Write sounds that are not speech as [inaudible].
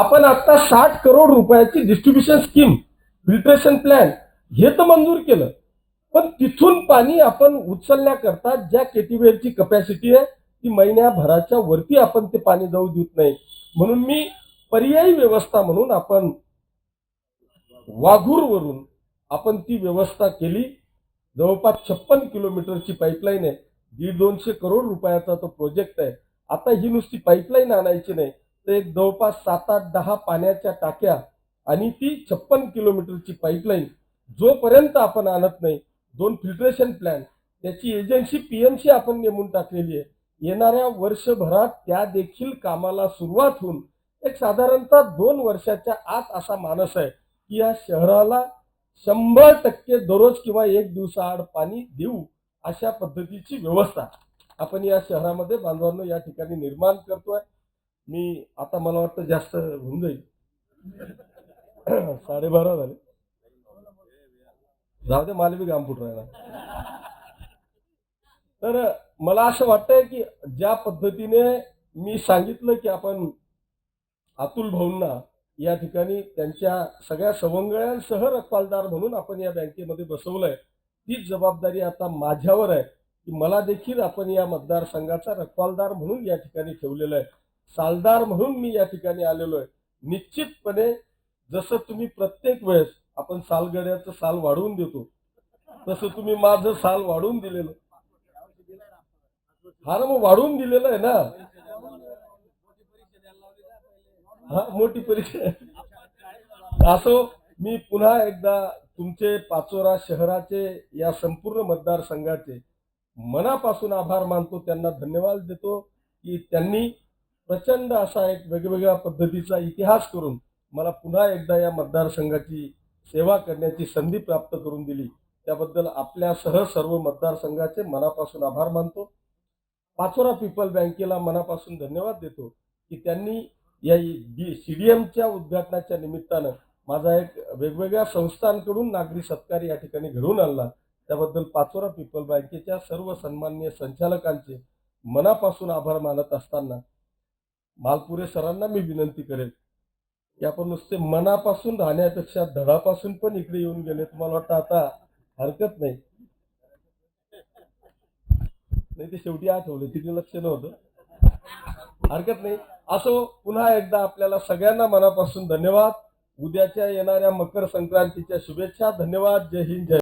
आपण आता साठ करोड रुपयाची डिस्ट्रीब्युशन स्कीम फिल्ट्रेशन प्लॅन हे तर मंजूर केलं. पण तिथून पाणी आपण उचलण्याकरता ज्या केटीवेअरची कपॅसिटी आहे ती महिन्याभराच्या वरती आपण ते पाणी जाऊ देत नाही. म्हणून मी पर्यायी व्यवस्था म्हणून आपण वाघूरवरून आपण ती व्यवस्था केली. जवळपास छप्पन किलोमीटरची पाईपलाईन आहे. दीड दोनशे करोड रुपयाचा तो प्रोजेक्ट आहे. आता ही नुसती पाईपलाईन आणायची नाही. ते एक जवळपास सात आठ दहा पाण्याच्या टाक्या आणि ती छप्पन किलोमीटरची पाईपलाईन जोपर्यंत आपण आणत नाही दोन फिल्ट्रेशन प्लॅन त्याची एजन्सी पी एम सी आपण नेमून टाकलेली आहे. येणाऱ्या वर्षभरात त्या देखील कामाला सुरुवात होऊन एक साधारणतः दोन वर्षाच्या आत असा मानस आहे की या शहराला शंभर टक्के दररोज किंवा एक दिवसाआड पाणी देऊ अशा पद्धतीची व्यवस्था आपण या शहरामध्ये बांधवांनो या ठिकाणी निर्माण करतोय. मी आता मला वाटतं जास्त होऊन जाईल. [clears throat] साडेबारा झाले. जाऊ दे मालवी काम फुट राहिला. तर मला असं वाटतंय की ज्या पद्धतीने मी सांगितलं की आपण अतुल भाऊंना या ठिकाणी त्यांच्या सगळ्या सवंगळ्यांसह रखवालदार म्हणून आपण या बँकेमध्ये बसवलंय तीच जबाबदारी आता माझ्यावर आहे. की मला देखील आपण या मतदारसंघाचा रखवालदार म्हणून या ठिकाणी ठेवलेलं आहे. सालदार म्हणून मी या ठिकाणी आलेलो आहे. निश्चितपणे जसं तुम्ही प्रत्येक वेळेस आपण सालगड्याचं साल वाढवून देतो तसं तुम्ही माझं साल वाढवून दिलेलं. हा ना मग वाढवून दिलेलं आहे ना. हा मोठी परीक्षा असो मी पुन्हा एकदा तुमचे पाचोरा शहराचे या संपूर्ण मतदारसंघाचे मनापासून आभार मानतो त्यांना धन्यवाद देतो की त्यांनी प्रचंड असा एक वेगवेगळ्या पद्धतीचा इतिहास करून मला पुन्हा एकदा या मतदारसंघाची सेवा करण्याची संधी प्राप्त करून दिली. त्याबद्दल आपल्यासह सर्व मतदारसंघाचे मनापासून आभार मानतो. पाचोरा पीपल बँकेला मनापासून धन्यवाद देतो की त्यांनी या सी डी एमच्या उद्घाटनाच्या निमित्तानं माझा एक वेगवेगळ्या संस्थांकडून नागरी सत्कार या ठिकाणी घडवून आणला. त्याबद्दल पाचोरा पीपल बँकेच्या सर्व सन्मान्य संचालकांचे मनापासून आभार मानत असताना मालपुरे सरांना मी विनंती करेल की आपण नुसते मनापासून राहण्यापेक्षा धडापासून पण इकडे येऊन गेले तुम्हाला वाटतं आता हरकत नाही. नाही ते शेवटी आठवलं तिथे लक्ष नव्हतं. हरकत नाही. असो पुन्हा एकदा आपल्याला सगळ्यांना मनापासून धन्यवाद. उद्याच्या येणाऱ्या मकर संक्रांतीच्या शुभेच्छा. धन्यवाद. जय हिंद जय